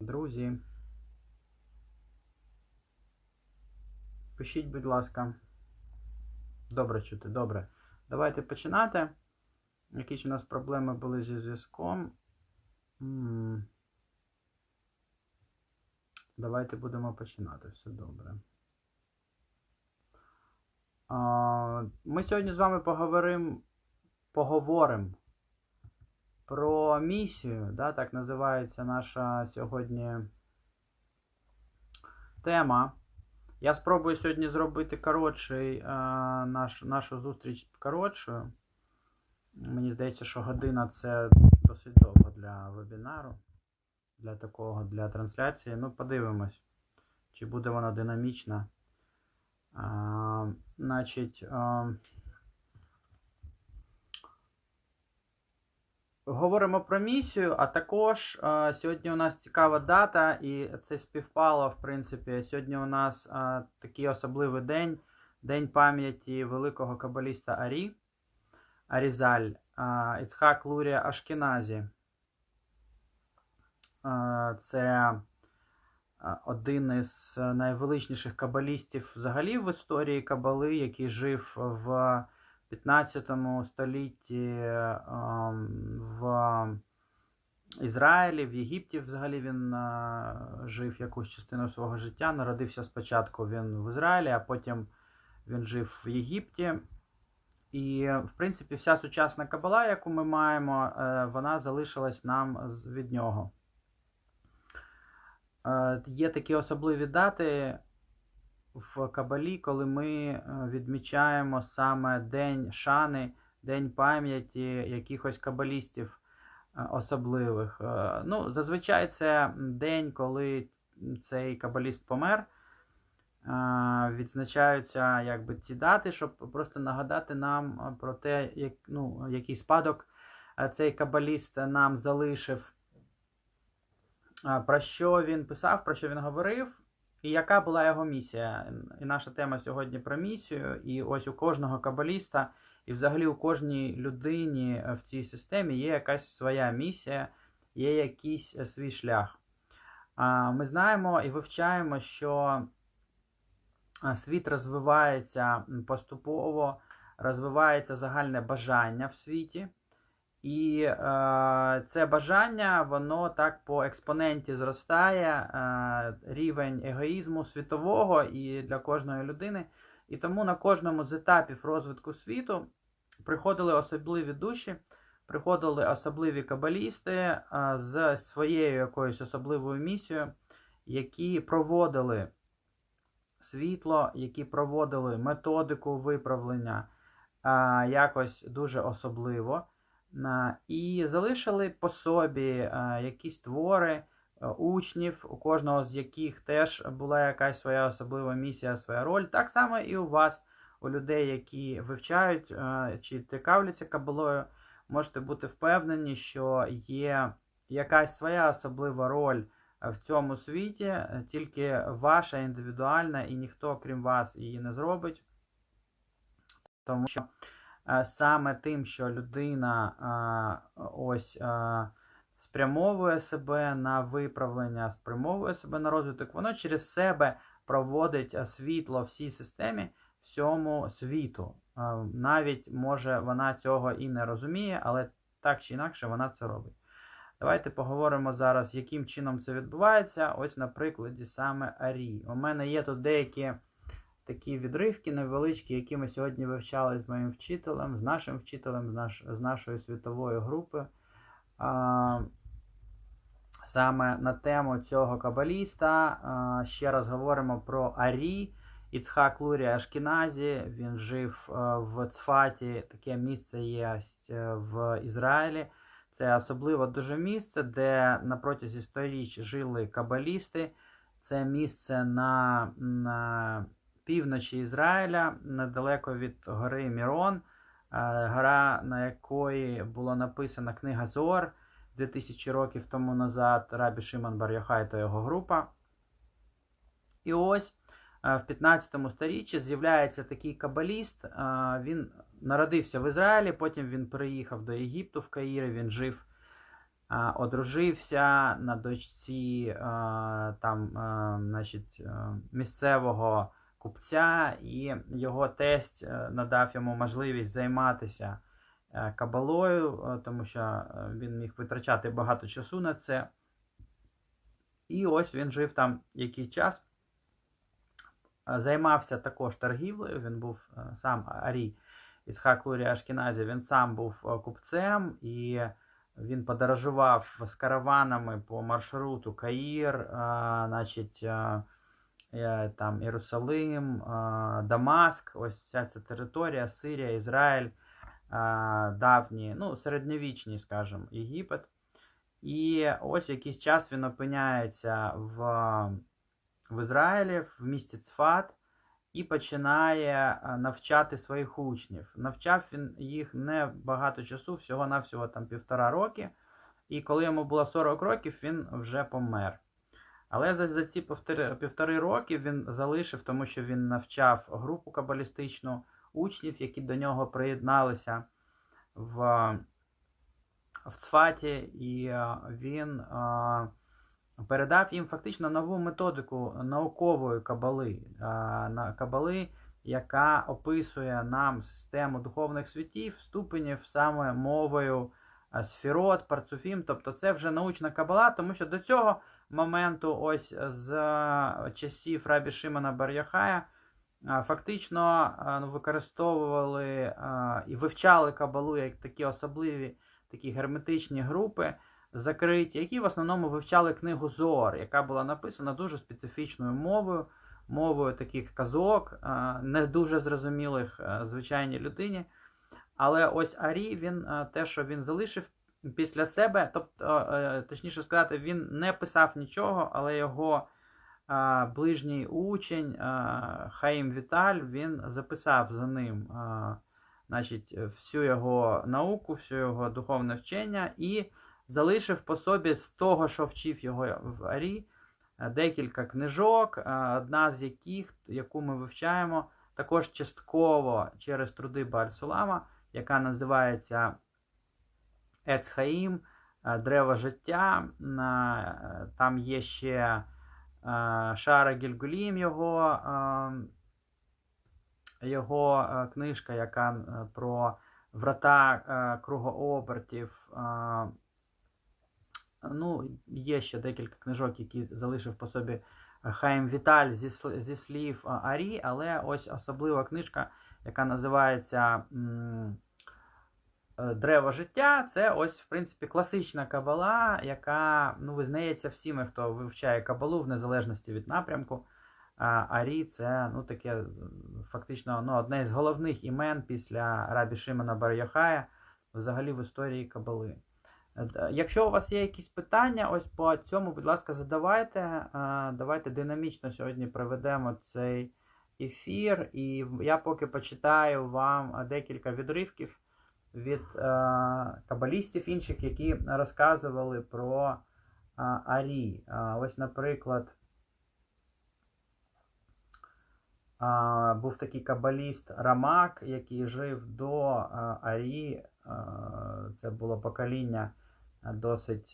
Друзі. Пишіть, будь ласка. Добре чути, добре. Давайте починати. Якісь у нас проблеми були зі зв'язком. Давайте будемо починати. Все добре. Ми сьогодні з вами поговоримо поговоримо про місію, да, так називається наша сьогодні тема. Я спробую сьогодні зробити коротший е, наш, нашу зустріч коротшою. Мені здається, що година це досить довго для вебінару, для такого, для трансляції. Ну, подивимось, чи буде вона динамічна. А, значить, а, Говоримо про місію, а також е, сьогодні у нас цікава дата, і це співпало, в принципі. Сьогодні у нас е, такий особливий день День пам'яті великого кабаліста Арі, Арізаль, е, Іцхак Лурія Ашкіназі. Е, це один із найвеличніших кабалістів взагалі в історії Кабали, який жив в 15 столітті ем, в Ізраїлі, в Єгипті взагалі він е, жив якусь частину свого життя. Народився спочатку він в Ізраїлі, а потім він жив в Єгипті. І, в принципі, вся сучасна кабала, яку ми маємо, е, вона залишилась нам від нього. Е, є такі особливі дати в Кабалі, коли ми відмічаємо саме День шани, День пам'яті якихось кабалістів особливих. Ну, Зазвичай це день, коли цей кабаліст помер. Відзначаються якби, ці дати, щоб просто нагадати нам про те, як, ну, який спадок цей кабаліст нам залишив, про що він писав, про що він говорив. І яка була його місія? І наша тема сьогодні про місію. І ось у кожного кабаліста, і взагалі у кожній людині в цій системі є якась своя місія, є якийсь е, свій шлях. Ми знаємо і вивчаємо, що світ розвивається поступово, розвивається загальне бажання в світі. І е, це бажання, воно так по експоненті зростає, е, рівень егоїзму світового і для кожної людини. І тому на кожному з етапів розвитку світу приходили особливі душі, приходили особливі кабалісти е, з своєю якоюсь особливою місією, які проводили світло, які проводили методику виправлення е, якось дуже особливо. І залишили по собі е, якісь твори е, учнів, у кожного з яких теж була якась своя особлива місія, своя роль. Так само і у вас, у людей, які вивчають е, чи цікавляться кабалою, можете бути впевнені, що є якась своя особлива роль в цьому світі, тільки ваша індивідуальна, і ніхто, крім вас, її не зробить. Тому що саме тим, що людина ось спрямовує себе на виправлення, спрямовує себе на розвиток, воно через себе проводить світло всій системі, всьому світу. Навіть може вона цього і не розуміє, але так чи інакше вона це робить. Давайте поговоримо зараз, яким чином це відбувається. Ось на прикладі саме Арі. У мене є тут деякі такі відривки невеличкі, які ми сьогодні вивчали з моїм вчителем, з нашим вчителем, з, наш, з нашої світової групи. А, Саме на тему цього кабаліста. А, ще раз говоримо про Арі. Іцхак Лурі Ашкіназі. Він жив в Цфаті, таке місце є е, в Ізраїлі. Це особливо дуже місце, де на протязі сторіч жили кабалісти. Це місце на, на півночі Ізраїля, недалеко від гори Мірон, е, гора, на якої була написана книга Зор 2000 років тому назад, Рабі Шиман Бар-Йохай та його група. І ось е, в 15 сторіччі з'являється такий кабаліст. Е, він народився в Ізраїлі, потім він переїхав до Єгипту в Каїрі, він жив одружився на дочці там, значить, місцевого купця, і його тесть е, надав йому можливість займатися е, кабалою, е, тому що він міг витрачати багато часу на це. І ось він жив там якийсь час, займався також торгівлею. Він був сам Арій Ісхак Лурі Ашкіназі, він сам був купцем і він подорожував з караванами по маршруту Каїр, значить, там Єрусалим, е, Дамаск, ось вся ця територія, Сирія, Ізраїль, е, давні, ну, середньовічні, скажімо, Єгипет. І ось якийсь час він опиняється в, в Ізраїлі, в місті Цфат, і починає е, навчати своїх учнів. Навчав він їх не багато часу, всього-навсього там півтора роки. І коли йому було 40 років, він вже помер. Але за, за ці півтори, півтори роки він залишив, тому що він навчав групу кабалістичну учнів, які до нього приєдналися в, в Цфаті, і він е, передав їм фактично нову методику наукової кабали, на кабали, яка описує нам систему духовних світів, ступенів саме мовою сфірот, парцуфім. Тобто це вже научна кабала, тому що до цього моменту, ось з е, часів Рабі Шимона Бар'яхая, е, фактично е, ну, використовували е, і вивчали кабалу як такі особливі такі герметичні групи закриті, які в основному вивчали книгу Зор, яка була написана дуже специфічною мовою, мовою таких казок, е, не дуже зрозумілих е, звичайній людині. Але ось Арі, він е, те, що він залишив після себе, тобто, е, точніше сказати, він не писав нічого, але його е, ближній учень е, Хаїм Віталь він записав за ним е, значить, всю його науку, всю його духовне вчення і залишив по собі з того, що вчив його в Арі, е, декілька книжок, е, одна з яких, яку ми вивчаємо, також частково через труди Баль-Сулама, яка називається Ецхаїм, е, Древо життя. Е, Там є ще е, Шара Гільгулім, його, е, його книжка, яка про врата кругообертів. Ну, є ще декілька книжок, які залишив по собі Хайм Віталь зі, зі слів Арі, але ось особлива книжка, яка називається Древо життя. Це ось, в принципі, класична кабала, яка ну, визнається всіми, хто вивчає кабалу в незалежності від напрямку. Арі це ну, таке фактично ну, одне з головних імен після Рабі Шимона Бар-Яхая взагалі в історії кабали. Е, Якщо у вас є якісь питання, ось по цьому, будь ласка, задавайте. Е, Давайте динамічно сьогодні проведемо цей ефір, і я поки почитаю вам е, декілька відривків від е, кабалістів інших, які розказували про е, Арі. Е, Ось, наприклад, був такий кабаліст Рамак, який жив до Арі. Це було покоління досить,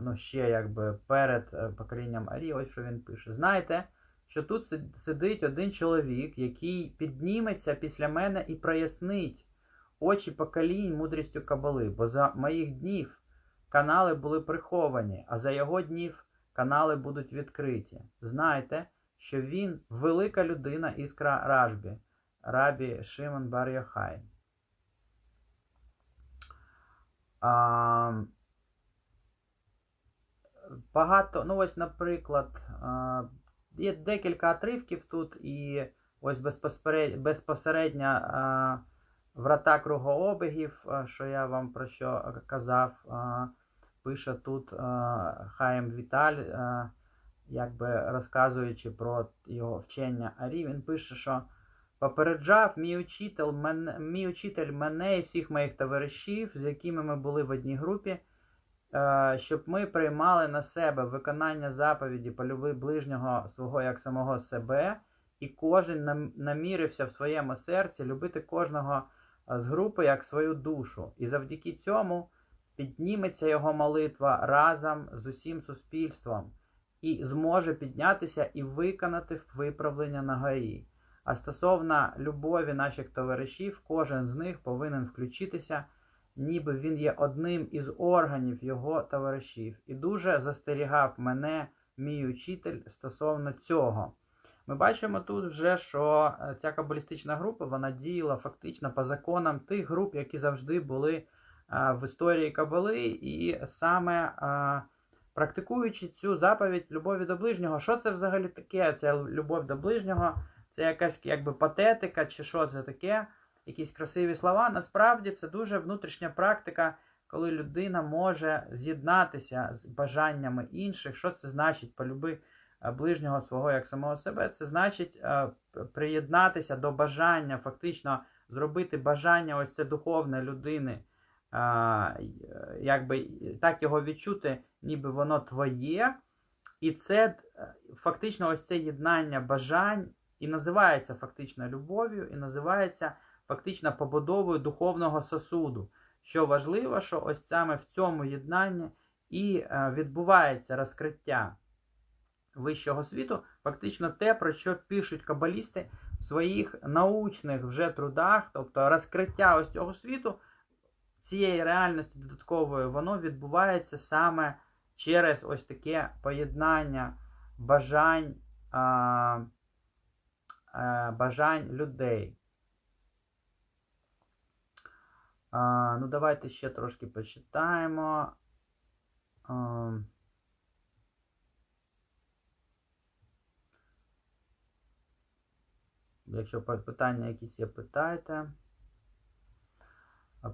ну, ще якби перед поколінням Арі. Ось що він пише. Знаєте, що тут сидить один чоловік, який підніметься після мене і прояснить очі поколінь мудрістю кабали, бо за моїх днів канали були приховані, а за його днів канали будуть відкриті. Знайте, що він велика людина іскра Ражбі, рабі Шимон Бар Яхай. А, багато, ну ось, наприклад, є декілька отривків тут, і ось безпосередньо, врата кругообігів, що я вам про що казав, пише тут Хаєм Віталь, якби розказуючи про його вчення Арі, він пише, що Попереджав мій учитель, мене, мій учитель мене і всіх моїх товаришів, з якими ми були в одній групі, е, щоб ми приймали на себе виконання заповіді полюби ближнього свого як самого себе, і кожен намірився в своєму серці любити кожного е, з групи як свою душу. І завдяки цьому підніметься його молитва разом з усім суспільством і зможе піднятися і виконати виправлення на гаї. А стосовно любові наших товаришів, кожен з них повинен включитися, ніби він є одним із органів його товаришів. І дуже застерігав мене мій учитель стосовно цього. Ми бачимо тут вже, що е, ця кабалістична група вона діяла фактично по законам тих груп, які завжди були в історії Кабали, і саме практикуючи цю заповідь любові до ближнього, що це взагалі таке? Ця любов до ближнього, це якась якби патетика, чи що це таке, якісь красиві слова. Насправді це дуже внутрішня практика, коли людина може з'єднатися з бажаннями інших. Що це значить полюби е, ближнього свого як самого себе? Це значить е, приєднатися до бажання, фактично зробити бажання ось це духовне людини. А, якби так його відчути, ніби воно твоє. І це е, фактично ось це єднання бажань і називається фактично любов'ю, і називається фактично побудовою духовного сосуду. Що важливо, що ось саме в цьому єднанні і е, відбувається розкриття вищого світу, фактично те, про що пишуть кабалісти в своїх научних вже трудах, тобто розкриття ось цього світу цієї реальності додаткової, воно відбувається саме через ось таке поєднання бажань, а, а, бажань людей. А, Ну, давайте ще трошки почитаємо. А, Якщо питання якісь є, питайте.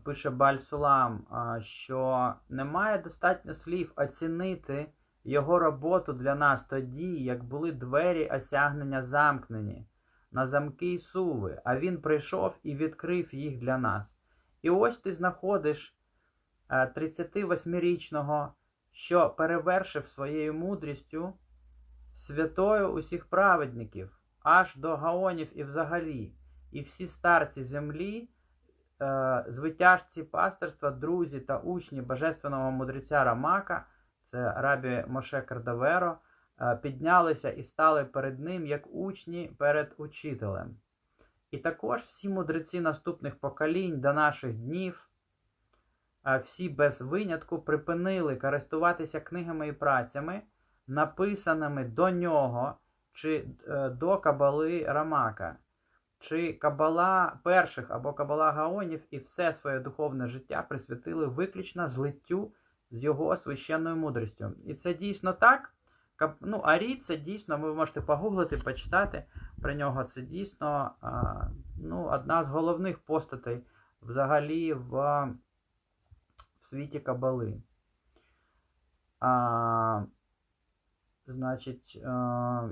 Пише Бальсулам, що немає достатньо слів оцінити його роботу для нас тоді, як були двері осягнення замкнені на замки й суви, а він прийшов і відкрив їх для нас. І ось ти знаходиш 38-річного, що перевершив своєю мудрістю святою усіх праведників, аж до гаонів і взагалі, і всі старці землі. Звитяжці пастерства, друзі та учні божественного мудреця Рамака, це рабі Моше Кардаверо, піднялися і стали перед ним як учні перед учителем. І також всі мудреці наступних поколінь до наших днів, всі без винятку припинили користуватися книгами і працями, написаними до нього чи е, до Кабали Рамака чи кабала перших або кабала гаонів і все своє духовне життя присвятили виключно злиттю з його священною мудрістю. І це дійсно так. Ну, Арі це дійсно, ви можете погуглити, почитати про нього. Це дійсно ну, одна з головних постатей взагалі в, в світі Кабали. Значить,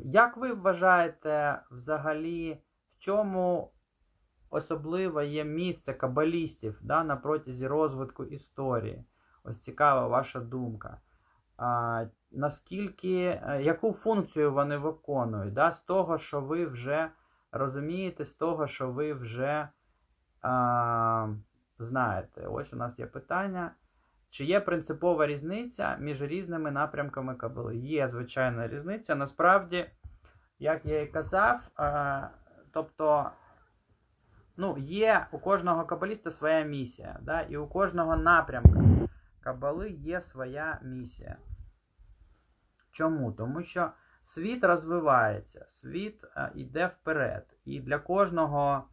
як ви вважаєте взагалі? в чому особливо є місце кабалістів да, на протязі розвитку історії? Ось цікава ваша думка. Наскільки, е, яку функцію вони виконують? Да, З того, що ви вже розумієте, з того, що ви вже а, знаєте. Ось у нас є питання. Чи є принципова різниця між різними напрямками кабали? Є звичайна різниця. Насправді, як я і казав, Тобто, ну, є у кожного кабаліста своя місія, да? і у кожного напрямку кабали є своя місія. Чому? Тому що світ розвивається, світ йде вперед. І для кожного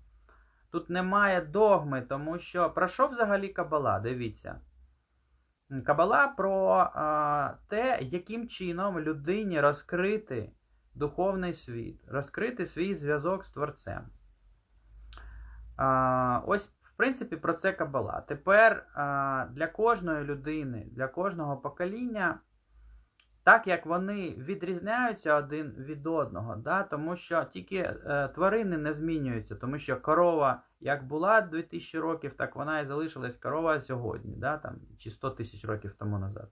тут немає догми, тому що про що взагалі кабала? Дивіться. Кабала про а, те, яким чином людині розкрити духовний світ, розкрити свій зв'язок з Творцем. А, Ось, в принципі, про це Кабала. Тепер а, для кожної людини, для кожного покоління, так як вони відрізняються один від одного, да, тому що тільки е, тварини не змінюються, тому що корова як була 2000 років, так вона і залишилась корова сьогодні, да, там, чи 100 тисяч років тому назад.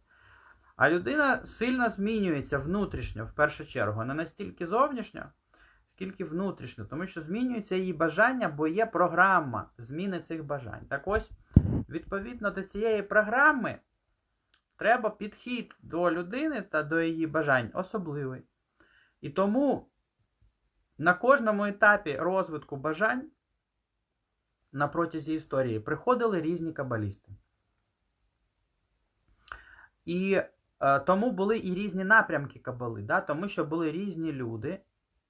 А людина сильно змінюється внутрішньо, в першу чергу, не настільки зовнішньо, скільки внутрішньо, тому що змінюється її бажання, бо є програма зміни цих бажань. Так ось, відповідно до цієї програми, треба підхід до людини та до її бажань особливий. І тому на кожному етапі розвитку бажань на протязі історії приходили різні кабалісти. І е, тому були і різні напрямки кабали, да? тому що були різні люди,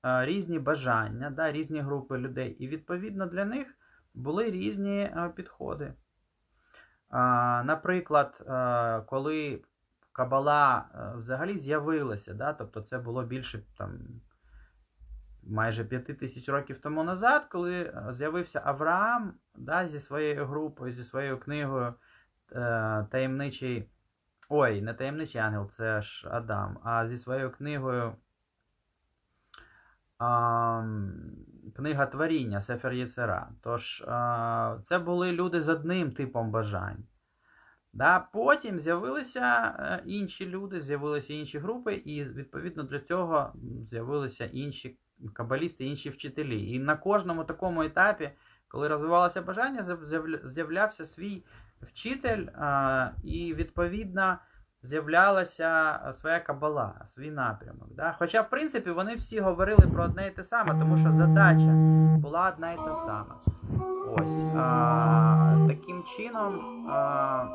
е, різні бажання, да? різні групи людей. І відповідно для них були різні е, підходи. Наприклад, е, коли кабала е, взагалі з'явилася, да? тобто це було більше там, майже 5 тисяч років тому назад, коли е, з'явився Авраам да, зі своєю групою, зі своєю книгою таємничий. Ой, не таємничий ангел, це ж Адам, а зі своєю книгою Книга творіння Сефер Єцера. Тож, це були люди з одним типом бажань. Да? Потім з'явилися е, інші люди, з'явилися інші групи, і відповідно для цього з'явилися інші кабалісти, інші вчителі. І на кожному такому етапі, коли розвивалося бажання, з'являвся свій вчитель, і відповідно з'являлася своя кабала, свій напрямок. Да? Хоча, в принципі, вони всі говорили про одне і те саме, тому що задача була одна і та сама. Ось. А, Таким чином. А,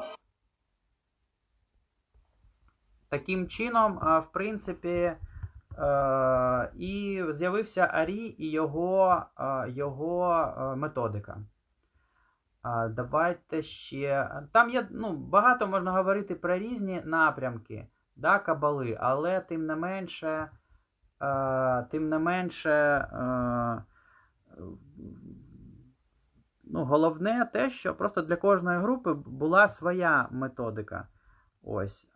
Таким чином, в принципі, і з'явився Арі і його його методика. Давайте ще. Там є ну, багато можна говорити про різні напрямки да, кабали, але тим не менше, тим не менше, ну, головне те, що просто для кожної групи була своя методика. Ось.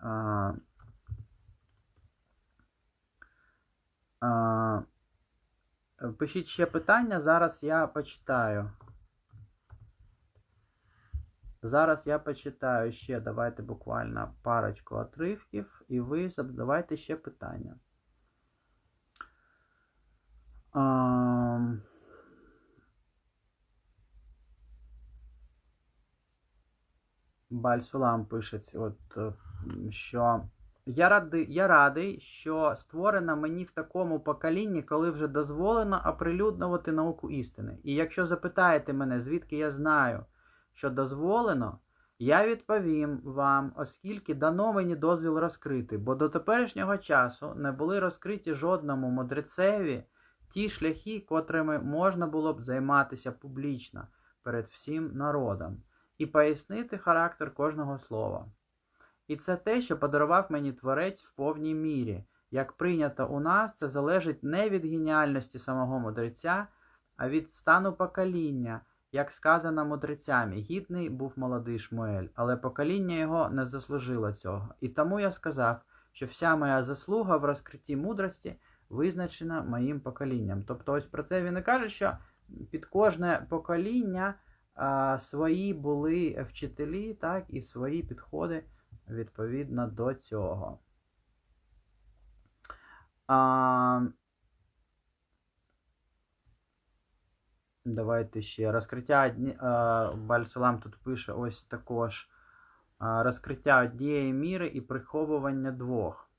Пишіть ще питання, зараз я почитаю. Зараз я почитаю ще, давайте буквально парочку отривків, і ви задавайте ще питання. Бальсулам пише, от, що я радий, я радий, що створена мені в такому поколінні, коли вже дозволено оприлюднювати науку істини. І якщо запитаєте мене, звідки я знаю, що дозволено, я відповім вам, оскільки дано мені дозвіл розкрити, бо до теперішнього часу не були розкриті жодному мудрецеві ті шляхи, котрими можна було б займатися публічно перед всім народом, і пояснити характер кожного слова. І це те, що подарував мені творець в повній мірі. Як прийнято у нас, це залежить не від геніальності самого мудреця, а від стану покоління. Як сказано мудрецями, гідний був молодий Шмуель, але покоління його не заслужило цього. І тому я сказав, що вся моя заслуга в розкритті мудрості визначена моїм поколінням. Тобто, ось про це він і каже, що під кожне покоління а, свої були вчителі, так, і свої підходи відповідно до цього. А, Давайте ще розкриття Бальсулам тут пише ось також розкриття однієї міри і приховування двох.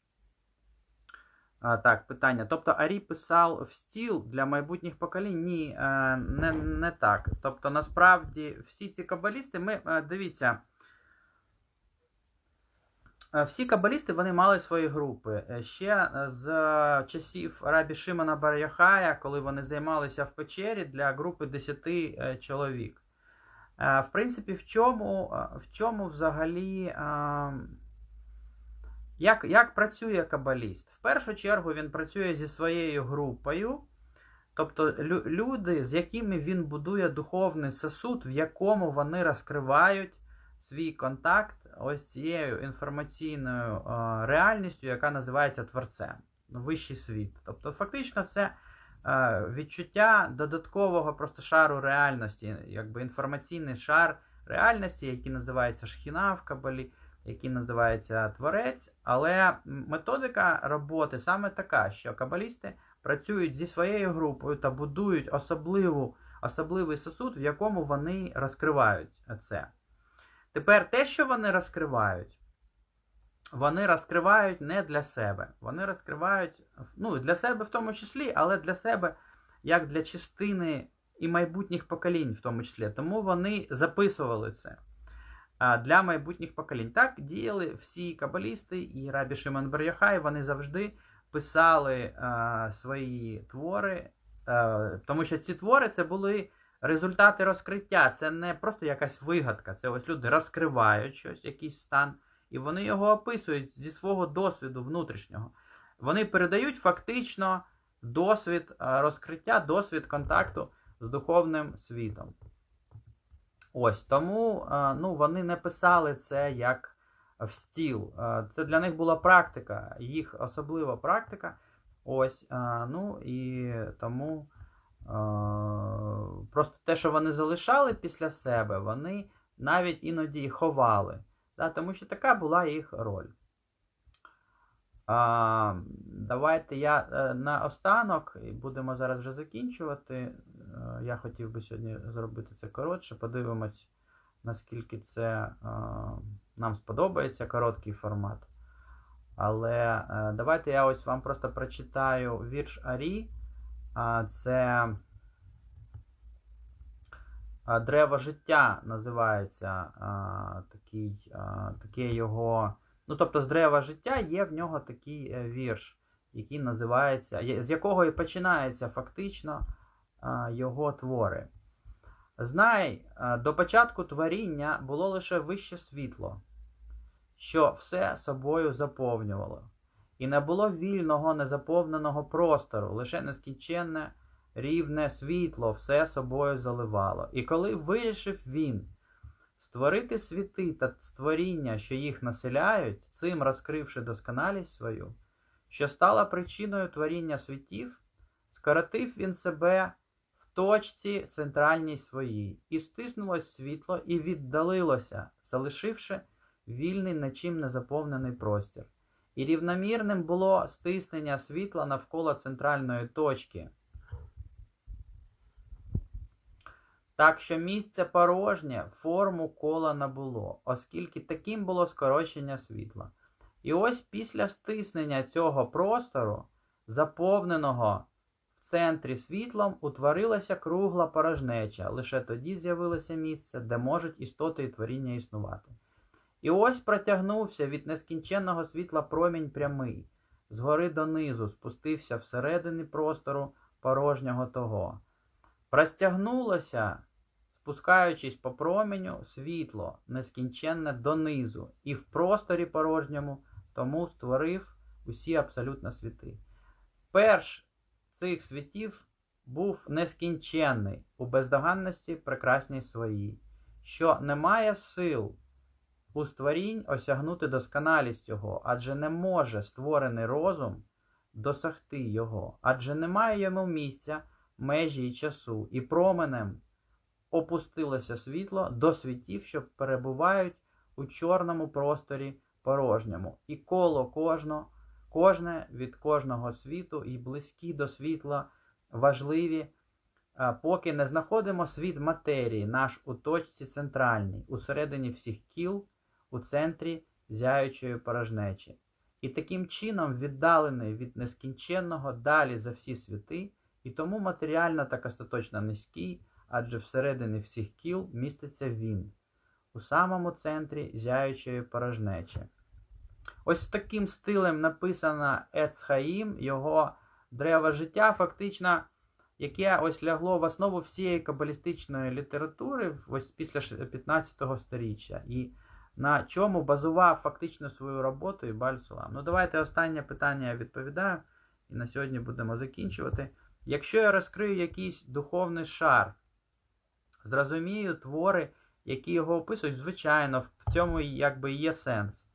А, Так, питання. Тобто Арі писав в стіл для майбутніх поколінь? Ні, е, не не так. Тобто, насправді, всі ці кабалісти, ми е, дивіться. Е, всі кабалісти вони мали свої групи. Е, ще е, з часів Рабі Шимона Бар'яхая, коли вони займалися в печері для групи 10 чоловік. В принципі, в чому в чому взагалі як як працює кабаліст? В першу чергу він працює зі своєю групою, тобто люди, з якими він будує духовний сосуд, в якому вони розкривають свій контакт ось цією інформаційною е, реальністю, яка називається творцем, вищий світ. Тобто, фактично, це е, відчуття додаткового просто шару реальності, якби інформаційний шар реальності, який називається шхіна в кабалі, який називається творець. Але методика роботи саме така, що кабалісти працюють зі своєю групою та будують особливу, особливий сосуд, в якому вони розкривають це. Тепер те, що вони розкривають, вони розкривають не для себе. Вони розкривають ну, для себе в тому числі, але для себе як для частини і майбутніх поколінь, в тому числі. Тому вони записували це для майбутніх поколінь. Так діяли всі кабалісти і Рабі Шимон Бар вони завжди писали а, свої твори, а, тому що ці твори це були. Результати розкриття це не просто якась вигадка, це ось люди розкривають щось, якийсь стан, і вони його описують зі свого досвіду внутрішнього. Вони передають фактично досвід розкриття, досвід контакту з духовним світом. Ось тому ну, вони не писали це як в стіл. Це для них була практика, їх особлива практика. Ось, ну і тому. Просто те, що вони залишали після себе, вони навіть іноді ховали. Да, Тому що така була їх роль. А, Давайте я е, на останок, будемо зараз вже закінчувати. Е, я хотів би сьогодні зробити це коротше. Подивимось, наскільки це а, е, нам сподобається короткий формат. Але давайте я ось вам просто прочитаю вірш Арі. Це Древо життя називається такий, таке його. Ну, тобто, з дерева життя є в нього такий е, вірш, який називається, з якого і починається фактично його твори. Знай, до початку творіння було лише вище світло, що все собою заповнювало. І не було вільного, незаповненого простору, лише нескінченне рівне світло все собою заливало. І коли вирішив він створити світи та створіння, що їх населяють, цим розкривши досконалість свою, що стала причиною творіння світів, скоротив він себе в точці центральній своїй, і стиснулось світло, і віддалилося, залишивши вільний нічим не заповнений простір і рівномірним було стиснення світла навколо центральної точки. Так що місце порожнє форму кола набуло, оскільки таким було скорочення світла. І ось після стиснення цього простору, заповненого в центрі світлом, утворилася кругла порожнеча, лише тоді з'явилося місце, де можуть істоти і творіння існувати. І ось протягнувся від нескінченного світла промінь прямий, згори донизу спустився всередині простору порожнього того. Простягнулося, спускаючись по променю, світло нескінченне донизу, і в просторі порожньому тому створив усі абсолютно світи. Перш цих світів був нескінченний у бездоганності прекрасній своїй, що немає сил у створінь осягнути досконалість його, адже не може створений розум досягти його, адже немає йому місця, межі і часу, і променем опустилося світло до світів, що перебувають у чорному просторі порожньому, і коло кожно, кожне від кожного світу, і близькі до світла важливі. Поки не знаходимо світ матерії, наш у точці центральній, усередині всіх кіл, у центрі зяючої порожнечі, і таким чином віддалений від нескінченного далі за всі світи, і тому матеріально так остаточно низький, адже всередині всіх кіл міститься він, у самому центрі зяючої порожнечі. Ось таким стилем написано Ецхаїм, його древо життя, фактично, яке ось лягло в основу всієї кабалістичної літератури ось після 15 століття. І на чому базував фактично свою роботу і Баль-Сулам. Ну, давайте останнє питання я відповідаю, і на сьогодні будемо закінчувати. Якщо я розкрию якийсь духовний шар, зрозумію твори, які його описують, звичайно, в цьому якби є сенс.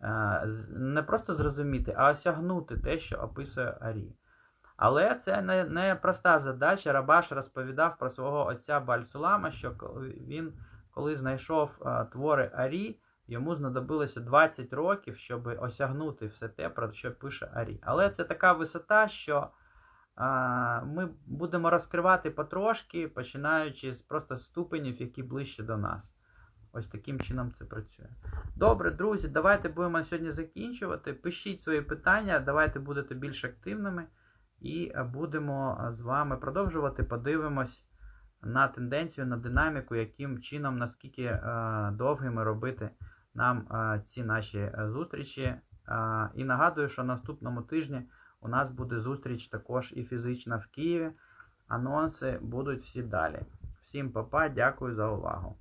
Е, не просто зрозуміти, а осягнути те, що описує Арі. Але це не, не проста задача. Рабаш розповідав про свого отця Бальсулама, що він коли знайшов а, твори Арі, йому знадобилося 20 років, щоб осягнути все те, про що пише Арі. Але це така висота, що а, ми будемо розкривати потрошки, починаючи з просто ступенів, які ближче до нас. Ось таким чином це працює. Добре, друзі, давайте будемо сьогодні закінчувати. Пишіть свої питання, давайте будете більш активними і е, будемо е, з вами продовжувати. Подивимось на тенденцію, на динаміку, яким чином, наскільки е, довгими робити нам е, ці наші е, зустрічі. І нагадую, що наступному тижні у нас буде зустріч також і фізична в Києві. Анонси будуть всі далі. Всім папа, дякую за увагу.